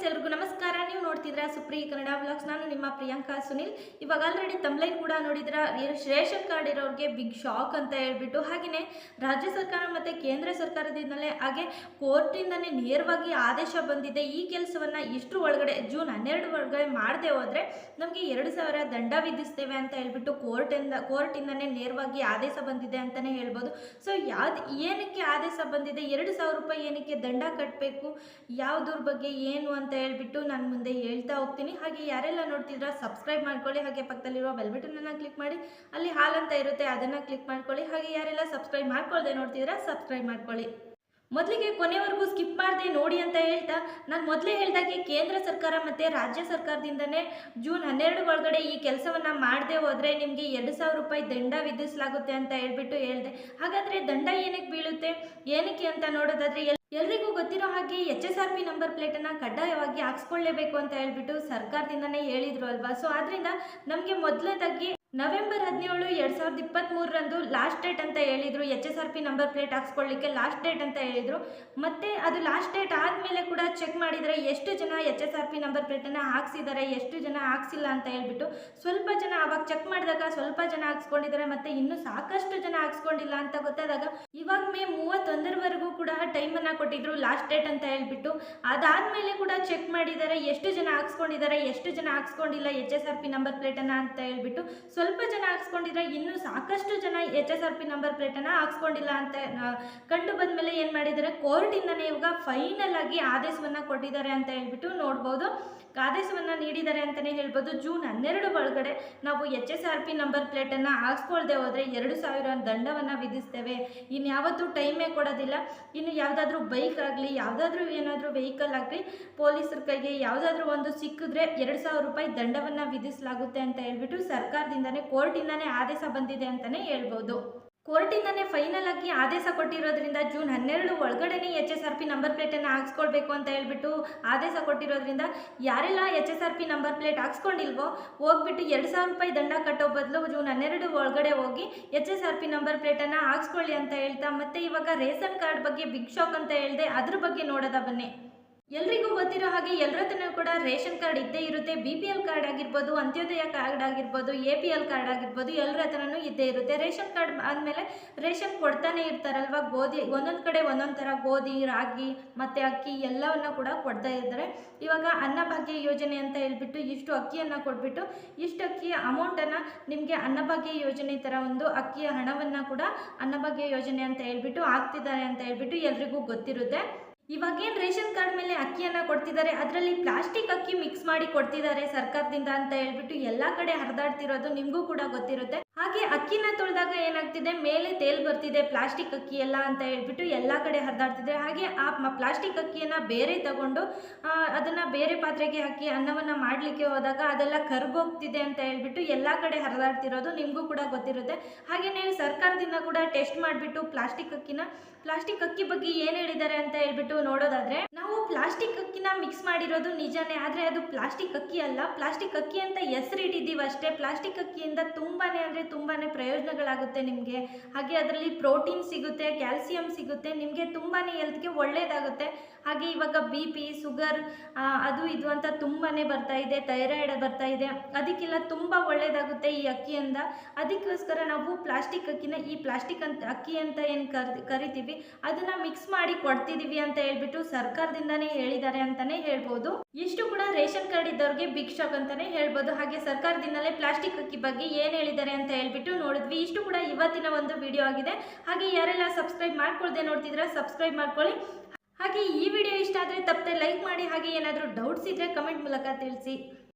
Friends ಎಲ್ರಿಗೂ ನಮಸ್ಕಾರ ನೀವು ನೋಡ್ತಿದ್ರ ಸುಪ್ರಿ ಕನ್ನಡ ಬ್ಲಾಗ್ಸ್ ನಾನು ನಿಮ್ಮ ಪ್ರಿಯಾಂಕಾ ಸುನಿಲ್. ಇವಾಗ ಆಲ್ರೆಡಿ ತಮ್ಲೈನ್ ಕೂಡ ನೋಡಿದ್ರ. ರೇಷನ್ ಕಾರ್ಡ್ ಇರೋರಿಗೆ ಬಿಗ್ ಶಾಕ್ ಅಂತ ಹೇಳ್ಬಿಟ್ಟು. ಹಾಗೆಯೇ ರಾಜ್ಯ ಸರ್ಕಾರ ಮತ್ತು ಕೇಂದ್ರ ಸರ್ಕಾರದಿಂದಲೇ ಹಾಗೆ ಕೋರ್ಟಿಂದಲೇ ನೇರವಾಗಿ ಆದೇಶ ಬಂದಿದೆ. ಈ ಕೆಲಸವನ್ನು ಇಷ್ಟರ ಒಳಗಡೆ, ಜೂನ್ ಹನ್ನೆರಡು ಒಳಗಡೆ ಮಾಡದೆ ಹೋದರೆ ನಮಗೆ ಎರಡು ಸಾವಿರ ದಂಡ ವಿಧಿಸ್ತೇವೆ ಅಂತ ಹೇಳ್ಬಿಟ್ಟು ಕೋರ್ಟಿಂದ ಕೋರ್ಟಿಂದನೇ ನೇರವಾಗಿ ಆದೇಶ ಬಂದಿದೆ ಅಂತಲೇ ಹೇಳ್ಬೋದು. ಸೊ ಯಾವ್ದು ಏನಕ್ಕೆ ಆದೇಶ ಬಂದಿದೆ? ಎರಡು ಸಾವಿರ ರೂಪಾಯಿ ಏನಕ್ಕೆ ದಂಡ ಕಟ್ಟಬೇಕು ಯಾವುದ್ರ ಬಗ್ಗೆ ಏನು ಅಂತ ಹೇಳ್ಬಿಟ್ಟು ನಾನು ಮುಂದೆ ಹೇಳ್ತಾ ಹೋಗ್ತೀನಿ. ಹಾಗೆ ಯಾರೆಲ್ಲ ನೋಡ್ತಿದ್ರ ಸಬ್ಸ್ಕ್ರೈಬ್ ಮಾಡ್ಕೊಳ್ಳಿ. ಹಾಗೆ ಪಕ್ಕದಲ್ಲಿರೋ ಬೆಲ್ ಕ್ಲಿಕ್ ಮಾಡಿ. ಅಲ್ಲಿ ಹಾಲ್ ಅಂತ ಇರುತ್ತೆ, ಅದನ್ನು ಕ್ಲಿಕ್ ಮಾಡ್ಕೊಳ್ಳಿ. ಹಾಗೆ ಯಾರೆಲ್ಲ ಸಬ್ಸ್ಕ್ರೈಬ್ ಮಾಡ್ಕೊಳ್ಳದೆ ನೋಡ್ತಿದ್ರ ಸಬ್ಸ್ಕ್ರೈಬ್ ಮಾಡ್ಕೊಳ್ಳಿ. ಮೊದಲಿಗೆ ಕೊನೆವರೆಗೂ ಸ್ಕಿಪ್ ಮಾಡದೆ ನೋಡಿ ಅಂತ ಹೇಳ್ತಾ, ನಾನು ಮೊದಲೇ ಹೇಳ್ದಾಗೆ ಕೇಂದ್ರ ಸರ್ಕಾರ ಮತ್ತು ರಾಜ್ಯ ಸರ್ಕಾರದಿಂದನೇ ಜೂನ್ ಹನ್ನೆರಡು ಒಳಗಡೆ ಈ ಕೆಲಸವನ್ನು ಮಾಡದೆ ಹೋದರೆ ನಿಮಗೆ ಎರಡು ಸಾವಿರ ರೂಪಾಯಿ ದಂಡ ವಿಧಿಸಲಾಗುತ್ತೆ ಅಂತ ಹೇಳ್ಬಿಟ್ಟು ಹೇಳಿದೆ. ಹಾಗಾದರೆ ದಂಡ ಏನಕ್ಕೆ ಬೀಳುತ್ತೆ? ಏನಕ್ಕೆ ಅಂತ ನೋಡೋದಾದರೆ ಎಲ್, ಎಲ್ರಿಗೂ ಗೊತ್ತಿರೋ ಹಾಗೆ H S R P number ಪ್ಲೇಟನ್ನು ಕಡ್ಡಾಯವಾಗಿ ಹಾಕ್ಸ್ಕೊಳ್ಳೇಬೇಕು ಅಂತ ಹೇಳ್ಬಿಟ್ಟು ಸರ್ಕಾರದಿಂದನೇ ಹೇಳಿದ್ರು ಅಲ್ವಾ? ಸೊ ಆದ್ದರಿಂದ ನಮಗೆ ಮೊದಲನೇದಾಗಿ ನವೆಂಬರ್ ಹದಿನೇಳು ಎರಡು ಸಾವಿರದ ಇಪ್ಪತ್ತ್ಮೂರರಂದು ಲಾಸ್ಟ್ ಡೇಟ್ ಅಂತ ಹೇಳಿದರು. H S R P number plate ಹಾಕ್ಸ್ಕೊಳ್ಳಿಕ್ಕೆ last date ಅಂತ ಹೇಳಿದರು. ಮತ್ತು ಅದು ಲಾಸ್ಟ್ ಡೇಟ್ ಆದಮೇಲೆ ಕೂಡ ಚೆಕ್ ಮಾಡಿದರೆ ಎಷ್ಟು ಜನ H S R P number ಪ್ಲೇಟನ್ನು ಹಾಕ್ಸಿದ್ದಾರೆ, ಎಷ್ಟು ಜನ ಹಾಕ್ಸಿಲ್ಲ ಅಂತ ಹೇಳ್ಬಿಟ್ಟು ಸ್ವಲ್ಪ ಜನ ಆವಾಗ ಚೆಕ್ ಮಾಡಿದಾಗ ಸ್ವಲ್ಪ ಜನ ಹಾಕ್ಸ್ಕೊಂಡಿದ್ದಾರೆ ಮತ್ತು ಇನ್ನೂ ಸಾಕಷ್ಟು ಜನ ಹಾಕ್ಸ್ಕೊಂಡಿಲ್ಲ ಅಂತ ಗೊತ್ತಾದಾಗ ಇವಾಗ ಮೇ ಮೂವತ್ತೊಂದರವರೆಗೂ ಕೂಡ ಟೈಮನ್ನು ಕೊಟ್ಟಿದ್ರು ಲಾಸ್ಟ್ ಡೇಟ್ ಅಂತ ಹೇಳ್ಬಿಟ್ಟು. ಅದಾದಮೇಲೆ ಕೂಡ ಚೆಕ್ ಮಾಡಿದ್ದಾರೆ, ಎಷ್ಟು ಜನ ಹಾಕ್ಸ್ಕೊಂಡಿದ್ದಾರೆ, ಎಷ್ಟು ಜನ ಹಾಕ್ಸ್ಕೊಂಡಿಲ್ಲ H S R P number ಪ್ಲೇಟನ್ನು ಅಂತ ಹೇಳ್ಬಿಟ್ಟು. ಸ್ವಲ್ಪ ಜನ ಹಾಕ್ಸ್ಕೊಂಡಿದ್ರೆ ಇನ್ನೂ ಸಾಕಷ್ಟು ಜನ H S R P number ಪ್ಲೇಟನ್ನು ಹಾಕ್ಸ್ಕೊಂಡಿಲ್ಲ ಅಂತ. ಕಂಡು ಕಂಡು ಬಂದಮೇಲೆ ಏನು ಮಾಡಿದ್ದಾರೆ ಕೋರ್ಟಿಂದನೇ ಇವಾಗ ಫೈನಲ್ ಆಗಿ ಆದೇಶವನ್ನು ಕೊಟ್ಟಿದ್ದಾರೆ ಅಂತ ಹೇಳ್ಬಿಟ್ಟು ನೋಡ್ಬೋದು. ಆದೇಶವನ್ನು ನೀಡಿದ್ದಾರೆ ಅಂತಲೇ ಹೇಳ್ಬೋದು. ಜೂನ್ ಹನ್ನೆರಡು ಒಳಗಡೆ ನಾವು H S R P number ಪ್ಲೇಟನ್ನು ಹಾಕ್ಸ್ಕೊಳ್ದೆ ಹೋದರೆ ಎರಡು ಸಾವಿರ ದಂಡವನ್ನು ವಿಧಿಸ್ತೇವೆ. ಇನ್ಯಾವತ್ತೂ ಟೈಮೇ ಕೊಡೋದಿಲ್ಲ. ಇನ್ನು ಯಾವುದಾದ್ರೂ ಬೈಕ್ ಆಗಲಿ, ಯಾವುದಾದ್ರೂ ಏನಾದರೂ ವೆಹಿಕಲ್ ಆಗಲಿ, ಪೊಲೀಸರ ಕೈಗೆ ಯಾವುದಾದ್ರೂ ಒಂದು ಸಿಕ್ಕಿದ್ರೆ ಎರಡು ಸಾವಿರ ರೂಪಾಯಿ ದಂಡವನ್ನು ವಿಧಿಸಲಾಗುತ್ತೆ ಅಂತ ಹೇಳ್ಬಿಟ್ಟು ಸರ್ಕಾರದಿಂದನೇ ಕೋರ್ಟಿಂದನೇ ಆದೇಶ ಬಂದಿದೆ ಅಂತಲೇ ಹೇಳ್ಬೋದು. ಕೋರ್ಟಿಂದನೇ ಫೈನಲ್ ಆಗಿ ಆದೇಶ ಕೊಟ್ಟಿರೋದ್ರಿಂದ ಜೂನ್ ಹನ್ನೆರಡು ಒಳಗಡೆನೇ H S R P number ಪ್ಲೇಟನ್ನು ಹಾಕ್ಸ್ಕೊಳ್ಬೇಕು ಅಂತ ಹೇಳ್ಬಿಟ್ಟು ಆದೇಶ ಕೊಟ್ಟಿರೋದ್ರಿಂದ ಯಾರೆಲ್ಲ H S R P number plate ಹಾಕ್ಸ್ಕೊಂಡಿಲ್ವೋ ಹೋಗ್ಬಿಟ್ಟು ಎರಡು ಸಾವಿರ ರೂಪಾಯಿ ದಂಡ ಕಟ್ಟೋ ಬದಲು ಜೂನ್ ಹನ್ನೆರಡು ಒಳಗಡೆ ಹೋಗಿ H S R P number ಪ್ಲೇಟನ್ನು ಹಾಕ್ಸ್ಕೊಳ್ಳಿ ಅಂತ ಹೇಳ್ತಾ ಮತ್ತೆ ಇವಾಗ ರೇಷನ್ ಕಾರ್ಡ್ ಬಗ್ಗೆ ಬಿಗ್ ಶಾಕ್ ಅಂತ ಹೇಳಿದೆ ಅದ್ರ ಬಗ್ಗೆ ನೋಡೋದ ಬನ್ನಿ. ಎಲ್ರಿಗೂ ಗೊತ್ತಿರೋ ಹಾಗೆ ಎಲ್ಲರ ಹತ್ರನೂ ಕೂಡ ರೇಷನ್ ಕಾರ್ಡ್ ಇದ್ದೇ ಇರುತ್ತೆ ಬಿ ಪಿ ಎಲ್ ಕಾರ್ಡ್ ಆಗಿರ್ಬೋದು, ಅಂತ್ಯೋದಯ ಕಾರ್ಡ್ ಆಗಿರ್ಬೋದು ಎ ಪಿ ಎಲ್ ಕಾರ್ಡ್ ಆಗಿರ್ಬೋದು ಎಲ್ಲರ ಹತ್ರನೂ ಇದ್ದೇ ಇರುತ್ತೆ. ರೇಷನ್ ಕಾರ್ಡ್ ಆದಮೇಲೆ ರೇಷನ್ ಕೊಡ್ತಾನೆ ಇರ್ತಾರಲ್ವ, ಗೋಧಿ, ಒಂದೊಂದು ಕಡೆ ಒಂದೊಂದು ಥರ ಗೋಧಿ, ರಾಗಿ, ಮತ್ತು ಅಕ್ಕಿ ಎಲ್ಲವನ್ನ ಕೂಡ ಕೊಡ್ತಾ ಇದ್ದಾರೆ. ಇವಾಗ ಅನ್ನಭಾಗ್ಯ ಯೋಜನೆ ಅಂತ ಹೇಳ್ಬಿಟ್ಟು ಇಷ್ಟು ಅಕ್ಕಿಯನ್ನು ಕೊಟ್ಬಿಟ್ಟು ಇಷ್ಟು ಅಕ್ಕಿಯ ಅಮೌಂಟನ್ನು ನಿಮಗೆ ಅನ್ನಭಾಗ್ಯ ಯೋಜನೆ ಥರ ಒಂದು ಅಕ್ಕಿಯ ಹಣವನ್ನು ಕೂಡ ಅನ್ನಭಾಗ್ಯ ಯೋಜನೆ ಅಂತ ಹೇಳ್ಬಿಟ್ಟು ಆಗ್ತಿದ್ದಾರೆ ಅಂತ ಹೇಳ್ಬಿಟ್ಟು ಎಲ್ರಿಗೂ ಗೊತ್ತಿರುತ್ತೆ. ಇವಾಗೇನು ರೇಷನ್ ಕಾರ್ಡ್ ಮೇಲೆ ಅಕ್ಕಿಯನ್ನು ಕೊಡ್ತಿದ್ದಾರೆ ಅದರಲ್ಲಿ ಪ್ಲಾಸ್ಟಿಕ್ ಅಕ್ಕಿ ಮಿಕ್ಸ್ ಮಾಡಿ ಕೊಡ್ತಿದ್ದಾರೆ ಸರ್ಕಾರದಿಂದ ಅಂತ ಹೇಳ್ಬಿಟ್ಟು ಎಲ್ಲ ಕಡೆ ಹರಿದಾಡ್ತಿರೋದು ನಿಮಗೂ ಕೂಡ ಗೊತ್ತಿರುತ್ತೆ. ಹಾಗೆ ಅಕ್ಕಿನ ತೊಳೆದಾಗ ಏನಾಗ್ತಿದೆ? ಮೇಲೆ ತೇಲ್ ಬರ್ತಿದೆ, ಪ್ಲಾಸ್ಟಿಕ್ ಅಕ್ಕಿ ಎಲ್ಲ ಅಂತ ಹೇಳ್ಬಿಟ್ಟು ಎಲ್ಲ ಕಡೆ ಹರಿದಾಡ್ತಿದೆ ಹಾಗೆ ಆ ಪ್ಲಾಸ್ಟಿಕ್ ಅಕ್ಕಿಯನ್ನು ಬೇರೆ ತಗೊಂಡು ಅದನ್ನು ಬೇರೆ ಪಾತ್ರೆಗೆ ಹಾಕಿ ಅನ್ನವನ್ನು ಮಾಡಲಿಕ್ಕೆ ಹೋದಾಗ ಅದೆಲ್ಲ ಕರ್ಗೋಗ್ತಿದೆ ಅಂತ ಹೇಳ್ಬಿಟ್ಟು ಎಲ್ಲ ಕಡೆ ಹರಿದಾಡ್ತಿರೋದು ನಿಮಗೂ ಕೂಡ ಗೊತ್ತಿರುತ್ತೆ. ಹಾಗೆ ನೀವು ಸರ್ಕಾರದಿಂದ ಕೂಡ ಟೆಸ್ಟ್ ಮಾಡಿಬಿಟ್ಟು ಪ್ಲಾಸ್ಟಿಕ್ ಅಕ್ಕಿನ, ಪ್ಲಾಸ್ಟಿಕ್ ಅಕ್ಕಿ ಬಗ್ಗೆ ಏನು ಹೇಳಿದ್ದಾರೆ ಅಂತ ಹೇಳ್ಬಿಟ್ಟು ನೋಡೋದಾದರೆ, ನಾವು ಪ್ಲಾಸ್ಟಿಕ್ ಅಕ್ಕಿನ ಮಿಕ್ಸ್ ಮಾಡಿರೋದು ನಿಜಾನೇ, ಆದರೆ ಅದು ಪ್ಲಾಸ್ಟಿಕ್ ಅಕ್ಕಿ ಅಲ್ಲ. ಪ್ಲಾಸ್ಟಿಕ್ ಅಕ್ಕಿ ಅಂತ ಹೆಸರಿಟ್ಟಿದ್ದೀವಿ ಅಷ್ಟೇ ಪ್ಲಾಸ್ಟಿಕ್ ಅಕ್ಕಿಯಿಂದ ತುಂಬಾ ಅಂದರೆ ತುಂಬಾನೇ ಪ್ರಯೋಜನಗಳಾಗುತ್ತೆ ನಿಮಗೆ. ಹಾಗೆ ಅದರಲ್ಲಿ ಪ್ರೋಟೀನ್ ಸಿಗುತ್ತೆ, ಕ್ಯಾಲ್ಸಿಯಂ ಸಿಗುತ್ತೆ, ನಿಮಗೆ ತುಂಬಾ ಹೆಲ್ತ್ಗೆ ಒಳ್ಳೆಯದಾಗುತ್ತೆ ಹಾಗೆ ಇವಾಗ ಬಿ ಪಿ ಸುಗರ್ ಅದು ಇದು ಅಂತ ತುಂಬಾ ಬರ್ತಾ ಇದೆ ಥೈರಾಯ್ಡ್ ಬರ್ತಾ ಇದೆ. ಅದಕ್ಕೆಲ್ಲ ತುಂಬ ಒಳ್ಳೆಯದಾಗುತ್ತೆ ಈ ಅಕ್ಕಿಯಿಂದ. ಅದಕ್ಕೋಸ್ಕರ ನಾವು ಪ್ಲಾಸ್ಟಿಕ್ ಅಕ್ಕಿನ, ಈ ಪ್ಲಾಸ್ಟಿಕ್ ಅಂತ, ಅಕ್ಕಿ ಅಂತ ಏನು ಕರ್, ಕರಿತೀವಿ, ಅದನ್ನು ಮಿಕ್ಸ್ ಮಾಡಿ ಕೊಡ್ತಿದ್ದೀವಿ ಅಂತ ಹೇಳ್ಬಿಟ್ಟು ಸರ್ಕಾರದಿಂದನೇ ಹೇಳಿದ್ದಾರೆ ಅಂತಲೇ ಹೇಳ್ಬೋದು. ಇಷ್ಟು ಕೂಡ ರೇಷನ್ ಕಾರ್ಡ್ ಇದ್ದವ್ರಿಗೆ ಬಿಗ್ ಶಾಕ್ ಅಂತಲೇ ಹೇಳ್ಬೋದು. ಹಾಗೆ ಸರ್ಕಾರದಿಂದಲೇ ಪ್ಲಾಸ್ಟಿಕ್ ಅಕ್ಕಿ ಬಗ್ಗೆ ಏನು ಹೇಳಿದ್ದಾರೆ ಅಂತ ಹೇಳ್ಬಿಟ್ಟು ನೋಡಿದ್ವಿ. ಇಷ್ಟು ಕೂಡ ಇವತ್ತಿನ ಒಂದು ವಿಡಿಯೋ ಆಗಿದೆ. ಹಾಗೆ ಯಾರೆಲ್ಲ ಸಬ್ಸ್ಕ್ರೈಬ್ ಮಾಡ್ಕೊಳ್ದೆ ನೋಡ್ತಿದ್ರೆ ಸಬ್ಸ್ಕ್ರೈಬ್ ಮಾಡ್ಕೊಳ್ಳಿ. ಹಾಗೆ ಈ ವಿಡಿಯೋ ಇಷ್ಟ ಆದರೆ ತಪ್ಪದೆ ಲೈಕ್ ಮಾಡಿ. ಹಾಗೆ ಏನಾದರೂ ಡೌಟ್ಸ್ ಇದ್ದರೆ ಕಮೆಂಟ್ ಮೂಲಕ ತಿಳಿಸಿ.